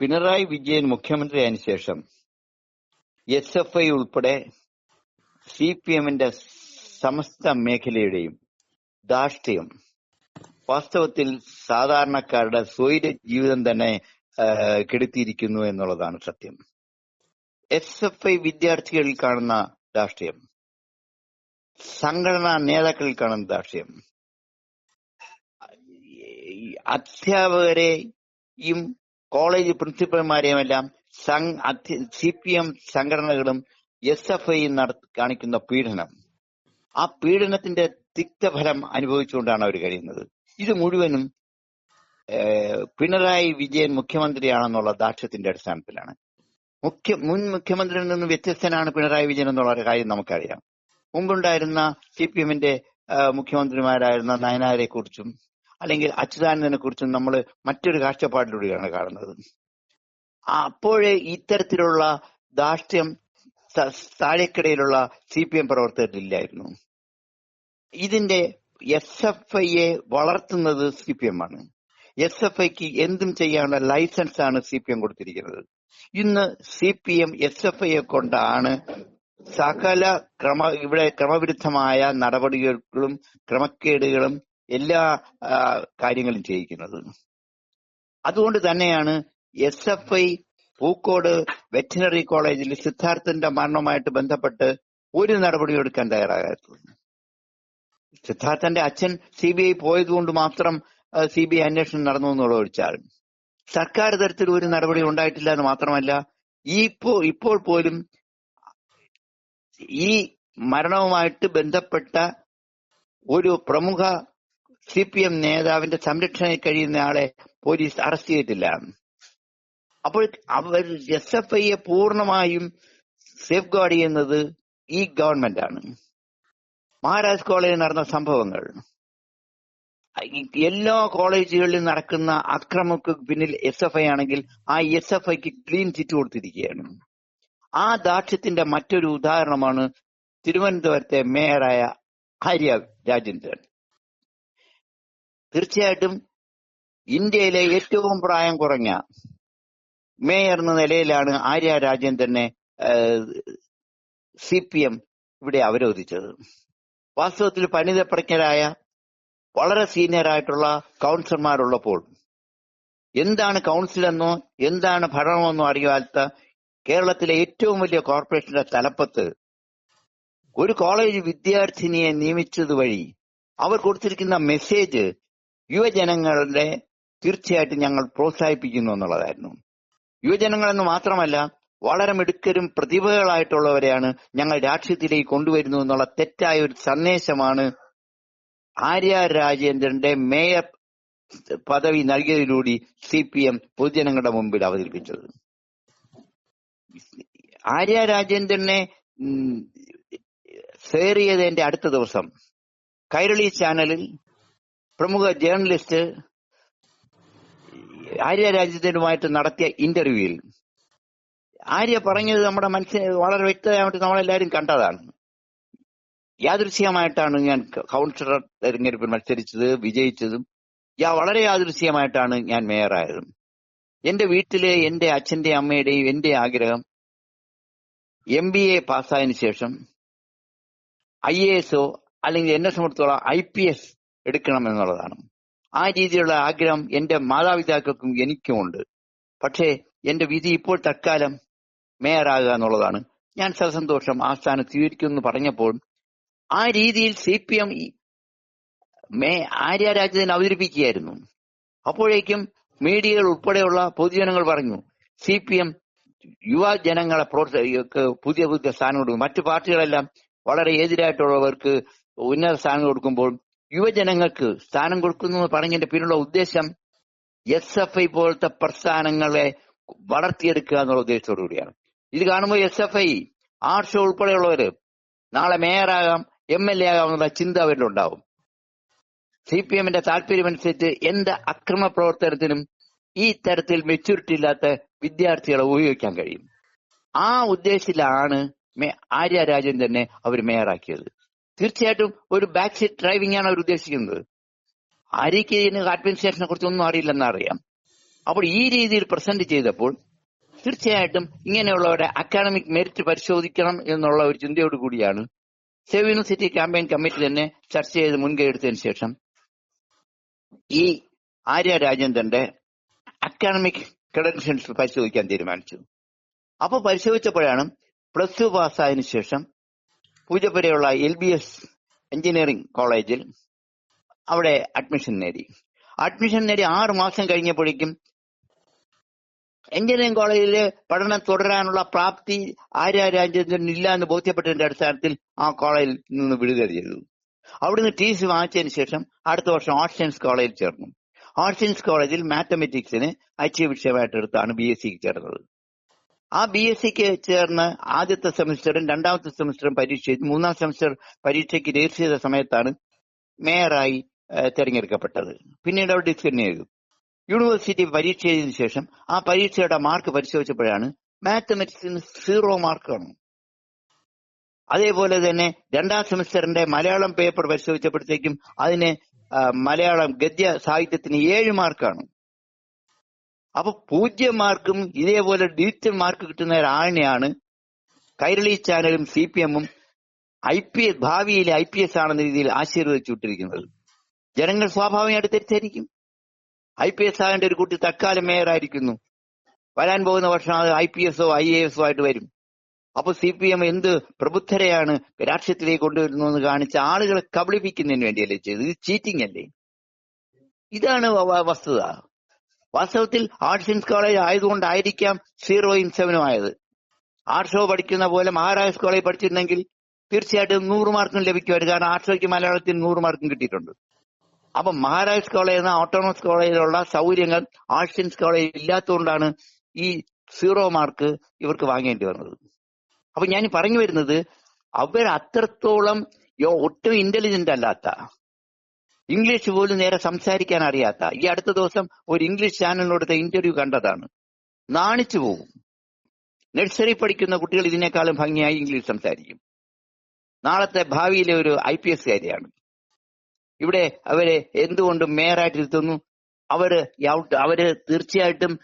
പിണറായി വിജയൻ മുഖ്യമന്ത്രിയായതിനു ശേഷം S F I ഉൾപ്പെടെ സി പി എമ്മിന്റെ സമസ്ത മേഖലയുടെയും ധാർഷ്ട്യം വാസ്തവത്തിൽ സാധാരണക്കാരുടെ സ്വൈര ജീവിതം തന്നെ കെടുത്തിയിരിക്കുന്നു എന്നുള്ളതാണ് സത്യം. എസ് എഫ് ഐ വിദ്യാർത്ഥികളിൽ കാണുന്ന ധാർഷ്ട്യം സംഘടനാ നേതാക്കളിൽ കാണുന്ന ധാർഷ്ട്യം ഈ അധ്യാപകരെയും കോളേജ് പ്രിൻസിപ്പൽമാരെയും എല്ലാം സി പി എം സംഘടനകളും എസ് എഫ് ഐയും കാണിക്കുന്ന പീഡനം. ആ പീഡനത്തിന്റെ തിക്തഫലം അനുഭവിച്ചുകൊണ്ടാണ് അവർ കഴിയുന്നത്. ഇത് മുഴുവനും പിണറായി വിജയൻ മുഖ്യമന്ത്രിയാണെന്നുള്ള ദാക്ഷ്യത്തിന്റെ അടിസ്ഥാനത്തിലാണ്. മുഖ്യ മുൻ മുഖ്യമന്ത്രിയിൽ നിന്ന് വ്യത്യസ്തനാണ് പിണറായി വിജയൻ എന്നുള്ള ഒരു കാര്യം നമുക്കറിയാം. മുമ്പുണ്ടായിരുന്ന സി പി എമ്മിന്റെ മുഖ്യമന്ത്രിമാരായിരുന്ന നയനാരെ കുറിച്ചും അല്ലെങ്കിൽ അച്യുതാനന്ദനെ കുറിച്ചും നമ്മൾ മറ്റൊരു കാഴ്ചപ്പാടിലൂടെയാണ് കാണുന്നത്. അപ്പോഴേ ഇത്തരത്തിലുള്ള ധാർഷ്ട്യം താഴേക്കിടയിലുള്ള സി പി എം പ്രവർത്തകരില്ലായിരുന്നു. ഇതിന്റെ എസ് എഫ് ഐയെ വളർത്തുന്നത് സി പി എം ആണ്. എസ് എഫ് ഐക്ക് എന്തും ചെയ്യാനുള്ള ലൈസൻസ് ആണ് സി പി എം കൊടുത്തിരിക്കുന്നത്. ഇന്ന് C P M S F ഐയെ കൊണ്ടാണ് സകല ക്രമ ഇവിടെ ക്രമവിരുദ്ധമായ നടപടികളും ക്രമക്കേടുകളും എല്ലാ കാര്യങ്ങളും ചെയ്യിക്കുന്നത്. അതുകൊണ്ട് തന്നെയാണ് S F I Pookode veterinary കോളേജിൽ സിദ്ധാർത്ഥന്റെ മരണവുമായിട്ട് ബന്ധപ്പെട്ട് ഒരു നടപടിയും എടുക്കാൻ തയ്യാറാകാത്തത്. സിദ്ധാർത്ഥന്റെ അച്ഛൻ സി ബി ഐ പോയതുകൊണ്ട് മാത്രം സി ബി ഐ അന്വേഷണം നടന്നു എന്നുള്ള ഒഴിച്ചാൽ സർക്കാർ തരത്തിൽ ഒരു നടപടി ഉണ്ടായിട്ടില്ല എന്ന് മാത്രമല്ല ഈ ഇപ്പോ ഇപ്പോൾ പോലും ഈ മരണവുമായിട്ട് ബന്ധപ്പെട്ട ഒരു പ്രമുഖ സി പി എം നേതാവിന്റെ സംരക്ഷണയിൽ കഴിയുന്ന ആളെ പോലീസ് അറസ്റ്റ് ചെയ്തിട്ടില്ല. അപ്പോൾ അവർ എസ് എഫ് ഐയെ പൂർണമായും സേഫ് ഗാർഡ് ചെയ്യുന്നത് ഈ ഗവൺമെന്റ് ആണ്. മഹാരാജ് കോളേജിൽ നടന്ന സംഭവങ്ങൾ. എല്ലാ കോളേജുകളിലും നടക്കുന്ന അക്രമക്ക് പിന്നിൽ എസ് എഫ് ഐ ആണെങ്കിൽ ആ എസ് എഫ് ഐക്ക് ക്ലീൻ ചിറ്റ് കൊടുത്തിരിക്കുകയാണ്. ആ ദാക്ഷ്യത്തിന്റെ മറ്റൊരു ഉദാഹരണമാണ് തിരുവനന്തപുരത്തെ മേയറായ ആര്യ രാജേന്ദ്രൻ തീർച്ചയായിട്ടും ഇന്ത്യയിലെ ഏറ്റവും പ്രായം കുറഞ്ഞ മേയർ എന്ന നിലയിലാണ് ആര്യ രാജേന്ദ്രനെ സി പി എം ഇവിടെ അവരോധിച്ചത്. വാസ്തവത്തിൽ പണിതപ്രജ്ഞരായ വളരെ സീനിയർ ആയിട്ടുള്ള കൗൺസിലർമാരുള്ളപ്പോൾ എന്താണ് കൗൺസിൽ എന്നോ എന്താണ് ഭരണമെന്നോ അറിയാത്ത കേരളത്തിലെ ഏറ്റവും വലിയ കോർപ്പറേഷന്റെ തലപ്പത്ത് ഒരു കോളേജ് വിദ്യാർത്ഥിനിയെ നിയമിച്ചത് വഴി അവർ കൊടുത്തിരിക്കുന്ന മെസ്സേജ് യുവജനങ്ങളുടെ തീർച്ചയായിട്ടും ഞങ്ങൾ പ്രോത്സാഹിപ്പിക്കുന്നു എന്നുള്ളതായിരുന്നു. യുവജനങ്ങളെന്ന് മാത്രമല്ല വളരെ മിടുക്കരും പ്രതിഭകളായിട്ടുള്ളവരെയാണ് ഞങ്ങൾ രാഷ്ട്രീയത്തിലേക്ക് കൊണ്ടുവരുന്നു എന്നുള്ള തെറ്റായ ഒരു സന്ദേശമാണ് ആര്യ രാജേന്ദ്രന്റെ മേയർ പദവി നൽകിയതിലൂടെ സി പി എം പൊതുജനങ്ങളുടെ മുമ്പിൽ അവതരിപ്പിച്ചത്. ആര്യ രാജേന്ദ്രനെ സേറിയതിന്റെ അടുത്ത ദിവസം കൈരളി ചാനലിൽ പ്രമുഖ ജേർണലിസ്റ്റ് ആര്യ രാജ്യത്തിനുമായിട്ട് നടത്തിയ ഇന്റർവ്യൂവിൽ ആര്യ പറഞ്ഞത് നമ്മുടെ മനസ്സിൽ വളരെ വ്യക്തമായിട്ട് നമ്മളെല്ലാവരും കണ്ടതാണ്. യാദൃശ്യമായിട്ടാണ് ഞാൻ കൗൺസിലർ തെരഞ്ഞെടുപ്പിൽ മത്സരിച്ചത് വിജയിച്ചതും യാ വളരെ യാദൃശ്യമായിട്ടാണ് ഞാൻ മേയറായതും. എന്റെ വീട്ടിലെ എന്റെ അച്ഛന്റെ അമ്മയുടെയും എന്റെ ആഗ്രഹം എം ബി എ പാസ്സായതിനു ശേഷം ഐ എ എസോ അല്ലെങ്കിൽ എന്നെ സംബന്ധിച്ചോളം ഐ പി എസ് എടുക്കണം എന്നുള്ളതാണ് ആ രീതിയിലുള്ള ആഗ്രഹം എന്റെ മാതാപിതാക്കൾക്കും എനിക്കുമുണ്ട് പക്ഷേ എന്റെ വിധി ഇപ്പോൾ തൽക്കാലം മേയറാകുക എന്നുള്ളതാണ്. ഞാൻ സസന്തോഷം ആ സ്ഥാനം സ്വീകരിക്കുമെന്ന് പറഞ്ഞപ്പോൾ ആ രീതിയിൽ സി പി എം മേ ആര്യ രാജ്യത്തിന് അവതരിപ്പിക്കുകയായിരുന്നു. അപ്പോഴേക്കും മീഡിയകൾ ഉൾപ്പെടെയുള്ള പൊതുജനങ്ങൾ പറഞ്ഞു സി പി എം യുവജനങ്ങളെ പ്രോത്സാഹിക്ക് പുതിയ പുതിയ സ്ഥാനം കൊടുക്കും. മറ്റു പാർട്ടികളെല്ലാം വളരെ എതിരായിട്ടുള്ളവർക്ക് ഉന്നത സ്ഥാനം കൊടുക്കുമ്പോൾ യുവജനങ്ങൾക്ക് സ്ഥാനം കൊടുക്കുന്നു എന്ന് പറഞ്ഞതിന്റെ പിന്നിലുള്ള ഉദ്ദേശം എസ് എഫ് ഐ പോലത്തെ പ്രസ്ഥാനങ്ങളെ വളർത്തിയെടുക്കുക എന്നുള്ള ഉദ്ദേശത്തോടു കൂടിയാണ്. ഇത് കാണുമ്പോൾ എസ് എഫ് ഐ ആർഷോ ഉൾപ്പെടെയുള്ളവര് നാളെ മേയറാകാം എം എൽ എ ആകാം എന്നുള്ള ചിന്ത അവരിലുണ്ടാവും. സി പി എമ്മിന്റെ താല്പര്യമനുസരിച്ച് എന്ത് അക്രമ പ്രവർത്തനത്തിനും ഈ തരത്തിൽ മെച്യൂരിറ്റി ഇല്ലാത്ത വിദ്യാർത്ഥികളെ ഉപയോഗിക്കാൻ കഴിയും. ആ ഉദ്ദേശത്തിലാണ് ആര്യ രാജൻ തന്നെ അവർ മേയറാക്കിയത്. തീർച്ചയായിട്ടും ഒരു ബാക്ക് സീറ്റ് ഡ്രൈവിംഗ് ആണ് അവർ ഉദ്ദേശിക്കുന്നത്. ആര്യക്ക് ഇതിന് അഡ്മിനിസ്ട്രേഷനെ കുറിച്ച് ഒന്നും അറിയില്ലെന്ന് അറിയാം. അപ്പോൾ ഈ രീതിയിൽ പ്രസന്റ് ചെയ്തപ്പോൾ തീർച്ചയായിട്ടും ഇങ്ങനെയുള്ളവരുടെ അക്കാഡമിക് മെറിറ്റ് പരിശോധിക്കണം എന്നുള്ള ഒരു ചിന്തയോട് കൂടിയാണ് സേവ് യൂണിവേഴ്സിറ്റി ക്യാമ്പയിൻ കമ്മിറ്റി തന്നെ ചർച്ച ചെയ്ത് മുൻകൈ എടുത്തതിന് ശേഷം ഈ ആര്യ രാജേന്ദ്രന്റെ അക്കാഡമിക് ക്രെഡൻഷ്യൽസ് പരിശോധിക്കാൻ തീരുമാനിച്ചു. അപ്പോൾ പരിശോധിച്ചപ്പോഴാണ് പ്ലസ് ടു പാസ്സായതിനു ശേഷം പൂജപ്പുരയുള്ള എൽ ബി എസ് എഞ്ചിനീയറിംഗ് കോളേജിൽ അവിടെ അഡ്മിഷൻ നേടി. അഡ്മിഷൻ നേടി ആറ് മാസം കഴിഞ്ഞപ്പോഴേക്കും എഞ്ചിനീയറിംഗ് കോളേജിൽ പഠനം തുടരാനുള്ള പ്രാപ്തി ആര്യ രാജേന്ദ്രൻ ഇല്ല എന്ന് ബോധ്യപ്പെട്ടതിന്റെ അടിസ്ഥാനത്തിൽ ആ കോളേജിൽ നിന്ന് വിടുക ചെയ്തു അവിടുന്ന് ടി സി വാങ്ങിച്ചതിന് ശേഷം അടുത്ത വർഷം ആർട്സ് സയൻസ് കോളേജിൽ ചേർന്നു. ആർട്സ് സയൻസ് കോളേജിൽ മാത്തമെറ്റിക്സിന് ഐച്ഛ്യ വിഷയമായിട്ട് എടുത്താണ് ബി എസ് സിക്ക് ചേർന്നത്. ആ ബി എസ് സിക്ക് ചേർന്ന് ആദ്യത്തെ സെമസ്റ്ററും രണ്ടാമത്തെ സെമസ്റ്ററും പരീക്ഷ മൂന്നാം സെമസ്റ്റർ പരീക്ഷയ്ക്ക് രജിസ്റ്റർ ചെയ്ത സമയത്താണ് മേയറായി തിരഞ്ഞെടുക്കപ്പെട്ടത്. പിന്നീട് അവർ ഡിസ്കന്യൂ ചെയ്തു. യൂണിവേഴ്സിറ്റി പരീക്ഷ എഴുതിയതിനു ശേഷം ആ പരീക്ഷയുടെ മാർക്ക് പരിശോധിച്ചപ്പോഴാണ് മാത്തമെറ്റിക്സിന് സീറോ മാർക്കാണ് അതേപോലെ തന്നെ രണ്ടാം സെമിസ്റ്ററിന്റെ മലയാളം പേപ്പർ പരിശോധിച്ചപ്പോഴത്തേക്കും അതിന് മലയാളം ഗദ്യ സാഹിത്യത്തിന് ഏഴ് മാർക്കാണ് അപ്പൊ പൂജ്യം മാർക്കും ഇതേപോലെ ഡിജിറ്റൽ മാർക്ക് കിട്ടുന്ന ഒരാളിനെയാണ് കൈരളി ചാനലും സി പി എമ്മും ഐ പി എസ് ഭാവിയിലെ ഐ പി എസ് ആണെന്ന രീതിയിൽ ആശീർവദിച്ചു വിട്ടിരിക്കുന്നത്. ജനങ്ങൾ സ്വാഭാവികമായിട്ട് തെറ്റിദ്ധരിക്കും ഐ പി എസ് ആകേണ്ട ഒരു കുട്ടി തൽക്കാലം മേയറായിരിക്കുന്നു. വരാൻ പോകുന്ന വർഷം അത് ഐ പി എസോ ഐ എ എസോ ആയിട്ട് വരും. അപ്പൊ സി പി എം എന്ത് പ്രബുദ്ധരെയാണ് രാഷ്ട്രീയത്തിലേക്ക് കൊണ്ടുവരുന്നു എന്ന് കാണിച്ച് ആളുകളെ കബളിപ്പിക്കുന്നതിന് വേണ്ടിയല്ലേ ചെയ്തത്? ഇത് ചീറ്റിംഗ് അല്ലേ? ഇതാണ് വസ്തുത. വാസ്തവത്തിൽ ആർട്സ് സയൻസ് കോളേജ് ആയതുകൊണ്ടായിരിക്കാം സീറോയും സെവനും ആയത്. ആർട്സോ പഠിക്കുന്ന പോലെ മഹാരാജ് കോളേജ് പഠിച്ചിരുന്നെങ്കിൽ തീർച്ചയായിട്ടും നൂറ് മാർക്കും ലഭിക്കുമായിരുന്നു. കാരണം ആർട്സോയ്ക്ക് മലയാളത്തിൽ നൂറ് മാർക്കും കിട്ടിയിട്ടുണ്ട്. അപ്പൊ മഹാരാജ് കോളേജ് എന്ന ഓട്ടോണമസ് കോളേജിലുള്ള സൗകര്യങ്ങൾ ആർട്സ് സയൻസ് കോളേജ് ഇല്ലാത്തതുകൊണ്ടാണ് ഈ സീറോ മാർക്ക് ഇവർക്ക് വാങ്ങേണ്ടി വന്നത്. അപ്പൊ ഞാൻ പറഞ്ഞു വരുന്നത് അവർ അത്രത്തോളം ഒട്ടും ഇന്റലിജന്റ് അല്ലാത്ത ഇംഗ്ലീഷ് പോലും നേരെ സംസാരിക്കാൻ അറിയാത്ത ഈ അടുത്ത ദിവസം ഒരു ഇംഗ്ലീഷ് ചാനലിനോടുത്ത ഇന്റർവ്യൂ കണ്ടതാണ്. നാണിച്ചു പോകും. നഴ്സറി പഠിക്കുന്ന കുട്ടികൾ ഇതിനേക്കാളും ഭംഗിയായി ഇംഗ്ലീഷ് സംസാരിക്കും. നാളത്തെ ഭാവിയിലെ ഒരു ഐ പി എസ് കാരിയാണ്. ഇവിടെ അവരെ എന്തുകൊണ്ടും മേയറായിട്ട് ഇരുത്തുന്നു അവർ അവർ തീർച്ചയായിട്ടും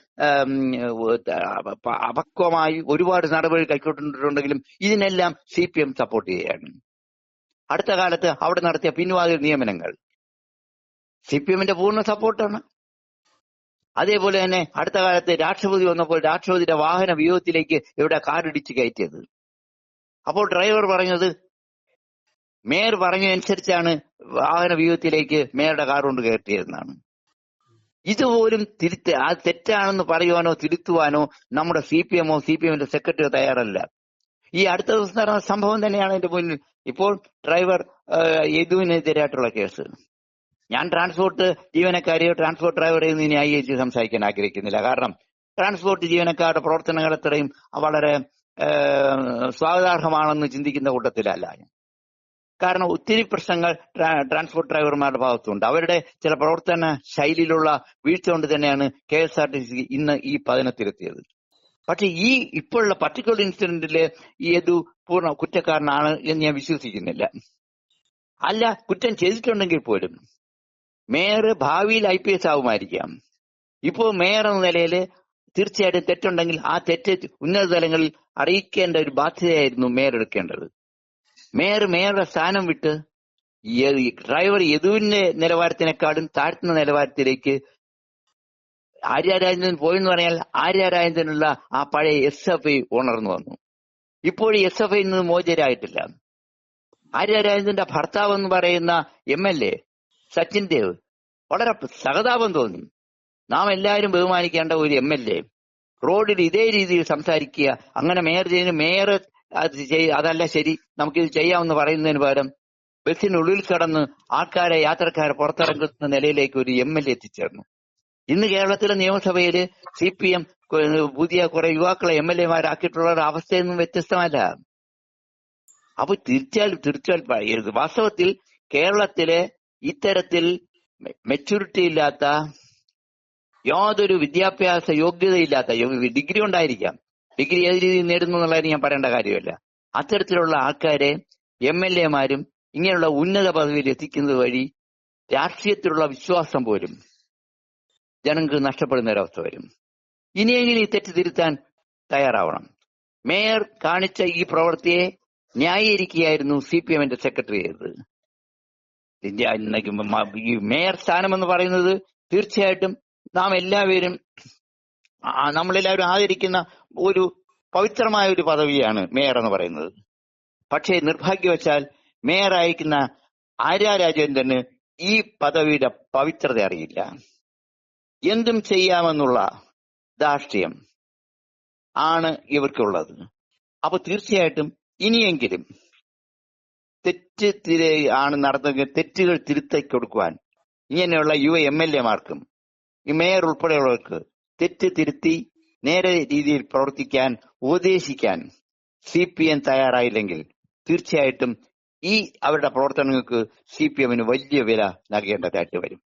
അപക്വമായി ഒരുപാട് നടപടികൾ കൈക്കൊണ്ടിട്ടുണ്ടെങ്കിലും ഇതിനെല്ലാം സി പി എം സപ്പോർട്ട് ചെയ്യുകയാണ്. അടുത്ത കാലത്ത് അവിടെ നടത്തിയ പിൻവാതിൽ നിയമനങ്ങൾ. സി പി എമ്മിന്റെ പൂർണ സപ്പോർട്ടാണ്. അതേപോലെ തന്നെ അടുത്ത കാലത്ത് രാഷ്ട്രപതി വന്നപ്പോൾ രാഷ്ട്രപതിയുടെ വാഹന വ്യൂഹത്തിലേക്ക് ഇവിടെ കാറിടിച്ച് കയറ്റിയത്. അപ്പോൾ ഡ്രൈവർ പറഞ്ഞത് മേയർ പറഞ്ഞതനുസരിച്ചാണ് വാഹന വ്യൂഹത്തിലേക്ക് മേയറുടെ കാർ കൊണ്ട് കയറ്റിയതെന്നാണ്. ഇതുപോലും തിരുത്ത് ആ തെറ്റാണെന്ന് പറയുവാനോ തിരുത്തുവാനോ നമ്മുടെ സി പി എമ്മോ സി പി എമ്മിന്റെ സെക്രട്ടറിയോ തയ്യാറല്ല. ഈ അടുത്ത ദിവസം നടന്ന സംഭവം തന്നെയാണ് എന്റെ മുന്നിൽ ഇപ്പോൾ ഡ്രൈവർ യദുവിനെതിരായിട്ടുള്ള കേസ്. ഞാൻ ട്രാൻസ്പോർട്ട് ജീവനക്കാരെയോ ട്രാൻസ്പോർട്ട് ഡ്രൈവറെയോ ഇനി ന്യായീകരിച്ച് സംസാരിക്കാൻ ആഗ്രഹിക്കുന്നില്ല. കാരണം ട്രാൻസ്പോർട്ട് ജീവനക്കാരുടെ പ്രവർത്തനങ്ങൾ എത്രയും വളരെ സ്വാഗതാർഹമാണെന്ന് ചിന്തിക്കുന്ന കൂട്ടത്തിലല്ല ഞാൻ. കാരണം ഒത്തിരി പ്രശ്നങ്ങൾ ട്രാൻസ്പോർട്ട് ഡ്രൈവർമാരുടെ ഭാഗത്തുണ്ട്. അവരുടെ ചില പ്രവർത്തന ശൈലിയിലുള്ള വീഴ്ച കൊണ്ട് തന്നെയാണ് K S R T C ഇന്ന് ഈ പതനത്തിലെത്തിയത്. പക്ഷെ ഈ ഇപ്പോഴുള്ള പർട്ടിക്കുലർ ഇൻസിഡന്റിൽ യദു പൂർണ കുറ്റക്കാരനാണ് എന്ന് ഞാൻ വിശ്വസിക്കുന്നില്ല. അല്ല കുറ്റം ചെയ്തിട്ടുണ്ടെങ്കിൽ പോലും മേയർ ഭാവിയിൽ ഐ പി എസ് ആവുമായിരിക്കാം. ഇപ്പോൾ മേയർ എന്ന നിലയിൽ തീർച്ചയായിട്ടും തെറ്റുണ്ടെങ്കിൽ ആ തെറ്റ് ഉന്നത തലങ്ങളിൽ അറിയിക്കേണ്ട ഒരു ബാധ്യതയായിരുന്നു മേയർ എടുക്കേണ്ടത്. മേയർ മേയറുടെ സ്ഥാനം വിട്ട് ഡ്രൈവർ യദുവിന്റെ നിലവാരത്തിനെക്കാളും താഴ്ത്തുന്ന നിലവാരത്തിലേക്ക് ആര്യാരാജൻ രാജേന്ദ്രൻ പോയെന്ന് പറഞ്ഞാൽ ആര്യാരാജനുള്ള ആ പഴയ എസ് എഫ് ഐ ഉണർന്നു വന്നു. ഇപ്പോൾ എസ് എഫ് ഐ നിന്ന് മോചരായിട്ടില്ല ആര്യാരാജന്റെ ഭർത്താവ് എന്ന് പറയുന്ന M L A Sachin Dev വളരെ സഹതാപം തോന്നി. നാം എല്ലാവരും ബഹുമാനിക്കേണ്ട ഒരു എം എൽ എ. റോഡിൽ ഇതേ രീതിയിൽ സംസാരിക്കുക. അങ്ങനെ മേയർ ചെയ്യുന്ന മേയർ അത് അതല്ല ശരി നമുക്കിത് ചെയ്യാമെന്ന് പറയുന്നതിന് പകരം ബസ്സിനുള്ളിൽ കടന്ന് ആൾക്കാരെ യാത്രക്കാരെ പുറത്തിറങ്ങുന്ന നിലയിലേക്ക് ഒരു എം എൽ എ എത്തിച്ചേർന്നു. ഇന്ന് കേരളത്തിലെ നിയമസഭയിൽ സി പി എം പുതിയ കുറെ യുവാക്കളെ എം എൽ എമാരാക്കിയിട്ടുള്ള അവസ്ഥയൊന്നും വ്യത്യസ്തമല്ല. അപ്പൊ തിരിച്ചാൽ തിരിച്ചാൽ വാസ്തവത്തിൽ കേരളത്തിലെ ഇത്തരത്തിൽ മെച്ചൂരിറ്റി ഇല്ലാത്ത യാതൊരു വിദ്യാഭ്യാസ യോഗ്യതയില്ലാത്ത ഡിഗ്രി ഉണ്ടായിരിക്കാം. ഡിഗ്രി ഏത് രീതിയിൽ നേടുന്നു എന്നുള്ളത് ഞാൻ പറയേണ്ട കാര്യമല്ല. അത്തരത്തിലുള്ള ആൾക്കാരെ എം എൽ എമാരും ഇങ്ങനെയുള്ള ഉന്നത പദവിയിൽ എത്തിക്കുന്നത് വഴി രാഷ്ട്രീയത്തിലുള്ള വിശ്വാസം പോലും ജനങ്ങൾക്ക് നഷ്ടപ്പെടുന്ന ഒരവസ്ഥ വരും. ഇനിയെങ്കിലും ഈ തെറ്റ് തിരുത്താൻ തയ്യാറാവണം. മേയർ കാണിച്ച ഈ പ്രവൃത്തിയെ ന്യായീകരിക്കുകയായിരുന്നു സി പി എമ്മിന്റെ സെക്രട്ടറി ചെയ്തത്. ഈ മേയർ സ്ഥാനം എന്ന് പറയുന്നത് തീർച്ചയായിട്ടും നാം എല്ലാവരും നമ്മളെല്ലാവരും ആദരിക്കുന്ന ഒരു പവിത്രമായ ഒരു പദവിയാണ് മേയർ എന്ന് പറയുന്നത്. പക്ഷേ നിർഭാഗ്യവശാൽ മേയർ അയക്കുന്ന ആര്യ രാജേന്ദ്രന് ഈ പദവിയുടെ പവിത്രത അറിയില്ല. എന്തും ചെയ്യാമെന്നുള്ള ധാർഷ്ട്യം ആണ് ഇവർക്കുള്ളത്. അപ്പൊ തീർച്ചയായിട്ടും ഇനിയെങ്കിലും തെറ്റ് തിര ആണ് നടത്തുന്നത് തെറ്റുകൾ തിരുത്തി കൊടുക്കുവാൻ. ഇങ്ങനെയുള്ള യുവ എം എൽ എമാർക്കും ഈ മേയർ ഉൾപ്പെടെയുള്ളവർക്ക് തെറ്റ് തിരുത്തി നേരെ രീതിയിൽ പ്രവർത്തിക്കാൻ ഉപദേശിക്കാൻ സി പി എം തയ്യാറായില്ലെങ്കിൽ തീർച്ചയായിട്ടും ഈ അവരുടെ പ്രവർത്തനങ്ങൾക്ക് സി പി എമ്മിന് വലിയ വില നൽകേണ്ടതായിട്ട് വരും.